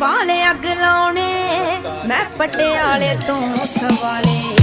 ਪਾਲੇ ਅੱਗ ਲਾਉਣੇ ਮੈਂ ਪਟਿਆਲੇ ਤੋਂ ਸਵਾਲੇ।